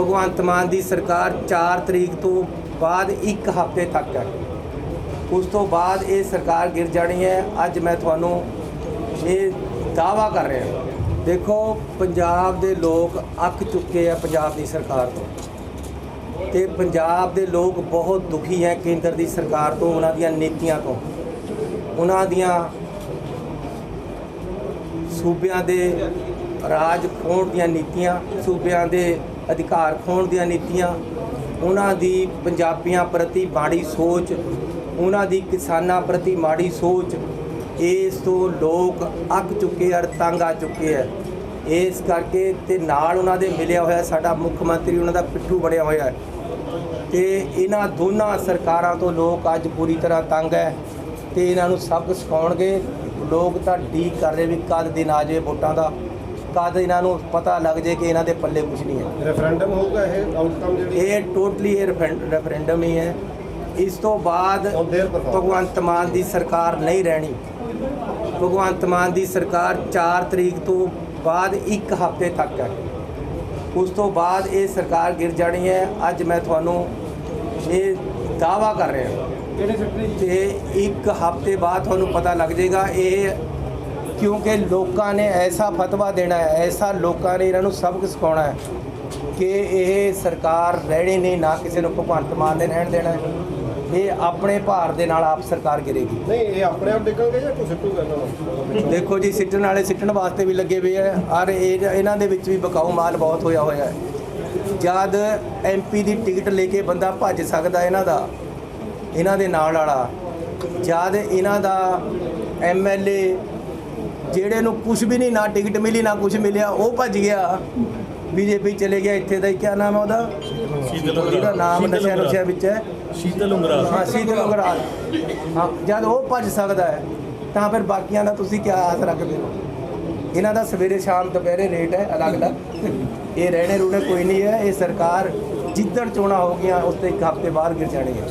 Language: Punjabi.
ਭਗਵੰਤ ਮਾਨ ਦੀ ਸਰਕਾਰ 4 ਤਰੀਕ ਤੋਂ ਬਾਅਦ ਇੱਕ ਹਫ਼ਤੇ ਤੱਕ ਹੈ। ਉਸ ਤੋਂ ਬਾਅਦ ਇਹ ਸਰਕਾਰ ਗਿਰ ਜਾਣੀ ਹੈ। ਅੱਜ ਮੈਂ ਤੁਹਾਨੂੰ ਇਹ ਦਾਵਾ ਕਰ ਰਿਹਾ ਦੇਖੋ, ਪੰਜਾਬ ਦੇ ਲੋਕ ਅੱਕ ਚੁੱਕੇ ਆ ਪੰਜਾਬ ਦੀ ਸਰਕਾਰ ਤੋਂ। ਤੇ ਪੰਜਾਬ ਦੇ ਲੋਕ ਬਹੁਤ ਦੁਖੀ ਹੈ ਕੇਂਦਰ ਦੀ ਸਰਕਾਰ ਤੋਂ, ਉਹਨਾਂ ਦੀਆਂ ਨੀਤੀਆਂ ਤੋਂ। ਉਹਨਾਂ ਦੀਆਂ ਸੂਬਿਆਂ ਦੇ ਰਾਜ ਖੋਣ ਦੀਆਂ ਨੀਤੀਆਂ, ਸੂਬਿਆਂ ਦੇ ਅਧਿਕਾਰ ਖੋਣ ਦੀਆਂ ਨੀਤੀਆਂ, ਉਹਨਾਂ ਦੀ ਪੰਜਾਬੀਆਂ ਪ੍ਰਤੀ ਮਾੜੀ ਸੋਚ, ਉਹਨਾਂ ਦੀ ਕਿਸਾਨਾਂ ਪ੍ਰਤੀ ਮਾੜੀ ਸੋਚ, ਇਸ ਤੋਂ ਲੋਕ ਅੱਕ ਚੁੱਕੇ ਆ ਤੰਗ ਆ ਚੁੱਕੇ ਆ। ਇਸ ਕਰਕੇ ਤੇ ਨਾਲ ਉਹਨਾਂ ਦੇ ਮਿਲਿਆ ਹੋਇਆ ਸਾਡਾ ਮੁੱਖ ਮੰਤਰੀ, ਉਹਨਾਂ ਦਾ ਪਿੱਠੂ ਬਣਿਆ ਹੋਇਆ ਹੈ। ਤੇ ਇਹਨਾਂ ਦੋਨਾਂ ਸਰਕਾਰਾਂ ਤੋਂ ਲੋਕ ਅੱਜ ਪੂਰੀ ਤਰ੍ਹਾਂ ਤੰਗ ਹੈ ਤੇ ਇਹਨਾਂ ਨੂੰ ਸਬਕ ਸਿਖਾਉਣਗੇ। ਲੋਕ ਤਾਂ ਡੀਕ ਕਰ ਰਹੇ ਵੀ ਕਦ ਦਿਨ ਆ ਜਾਏ ਵੋਟਾਂ ਦਾ। ਕਦ ਇਹਨਾਂ ਨੂੰ ਪਤਾ ਲੱਗ ਜੇ ਕਿ ਇਹਨਾਂ ਦੇ ਪੱਲੇ ਕੁਝ ਨਹੀਂ ਹੈ। ਰੈਫਰੈਂਡਮ ਹੋਊਗਾ ਇਹ ਆਊਟਕਮ ਜਿਹੜੀ? ਇਹ ਟੋਟਲੀ ਇਹ ਰੈਫਰੈਂਡਮ ਹੀ ਹੈ। ਇਸ ਤੋਂ ਬਾਅਦ. ਭਗਵੰਤ ਮਾਨ ਦੀ ਸਰਕਾਰ ਨਹੀਂ ਰਹਿਣੀ। ਭਗਵੰਤ ਮਾਨ ਦੀ ਸਰਕਾਰ 4 ਤਰੀਕ ਤੋਂ ਬਾਅਦ ਇੱਕ ਹਫ਼ਤੇ ਤੱਕ ਹੈ। ਉਸ ਤੋਂ ਬਾਅਦ ਇਹ ਸਰਕਾਰ ਗਿਰ ਜਾਣੀ ਹੈ। ਅੱਜ ਮੈਂ ਤੁਹਾਨੂੰ ਇਹ ਦਾਵਾ ਕਰ ਰਿਹਾ। ਤੇ ਇੱਕ ਹਫ਼ਤੇ ਬਾਅਦ ਤੁਹਾਨੂੰ ਪਤਾ ਲੱਗ ਜਾਏਗਾ ਇਹ ਕਿਉਂਕਿ ਲੋਕਾਂ ਨੇ ਐਸਾ ਫਤਵਾ ਦੇਣਾ ਹੈ ਐਸਾ ਲੋਕਾਂ ਨੇ ਇਹਨਾਂ ਨੂੰ ਸਬਕ ਸਿਖਾਉਣਾ ਹੈ ਕਿ ਇਹ ਸਰਕਾਰ ਰਹਿਣੀ ਨਹੀਂ ਨਾ ਕਿਸੇ ਨੂੰ ਭਗਵੰਤ ਮਾਨ ਨੇ ਰਹਿਣ ਦੇਣਾ ਹੈ। ਇਹ ਆਪਣੇ ਭਾਰ ਦੇ ਨਾਲ ਆਪ ਸਰਕਾਰ ਗਿਰੇਗੀ। ਨਹੀਂ ਇਹ ਆਪਣੇ ਆਪ ਡਿੱਗਣਗੇ ਜਾਂ ਕੋਈ ਸਿੱਟੂਗਾ ਇਹਨਾਂ ਨੂੰ ਦੇਖੋ ਜੀ ਸਿੱਟਣ ਵਾਲੇ ਸਿੱਟਣ ਵਾਸਤੇ ਵੀ ਲੱਗੇ ਹੋਏ ਆ ਔਰ ਇਹ ਇਹਨਾਂ ਦੇ ਵਿੱਚ ਵੀ ਬਕਾਊ ਮਾਲ ਬਹੁਤ ਹੋਇਆ ਹੋਇਆ ਹੈ। ਜਦ ਐਮਪੀ ਦੀ ਟਿਕਟ ਲੈ ਕੇ ਬੰਦਾ ਭੱਜ ਸਕਦਾ ਇਹਨਾਂ ਦਾ ਇਹਨਾਂ ਦੇ ਨਾਲ ਵਾਲਾ ਜਦ ਇਹਨਾਂ ਦਾ ਐਮਐਲਏ ਜਿਹੜੇ ਨੂੰ ਕੁਝ ਵੀ ਨਹੀਂ ਨਾ ਟਿਕਟ ਮਿਲੀ ਨਾ ਕੁਝ ਮਿਲਿਆ ਉਹ ਭੱਜ ਗਿਆ। ਬੀਜੇਪੀ ਚਲੇ ਗਿਆ ਇੱਥੇ ਦਾ ਹੀ ਕੀ ਨਾਮ ਹੈ ਉਹਦਾ? ਜਿਹਦਾ ਨਾਮ ਨਸ਼ਿਆਂ ਨੁਸ਼ਿਆਂ ਵਿੱਚ ਹੈ। ਸ਼ੀਤਲ ਉਂਗਰਾ ਹਾਂ ਸ਼ੀਤਲ ਉਂਗਰਾਲ ਹਾਂ ਜਦ ਉਹ ਭੱਜ ਸਕਦਾ ਹੈ ਤਾਂ ਫਿਰ ਬਾਕੀਆਂ ਦਾ ਤੁਸੀਂ ਕੀ ਆਸ ਰੱਖਦੇ ਹੋ? ਇਹਨਾਂ ਦਾ ਸਵੇਰੇ ਸ਼ਾਮ ਦੁਪਹਿਰੇ ਰੇਟ ਹੈ ਅਲੱਗ-ਅਲੱਗ। ਇਹ ਰਹਿਣੇ ਰੂਣੇ ਕੋਈ ਨਹੀਂ ਹੈ ਇਹ ਸਰਕਾਰ ਜਿੱਦਣ ਚੋਣਾਂ ਹੋ ਗਈਆਂ ਉਸ ਤੋਂ ਇੱਕ ਹਫ਼ਤੇ ਬਾਅਦ ਗਿਰ ਜਾਣੀ ਹੈ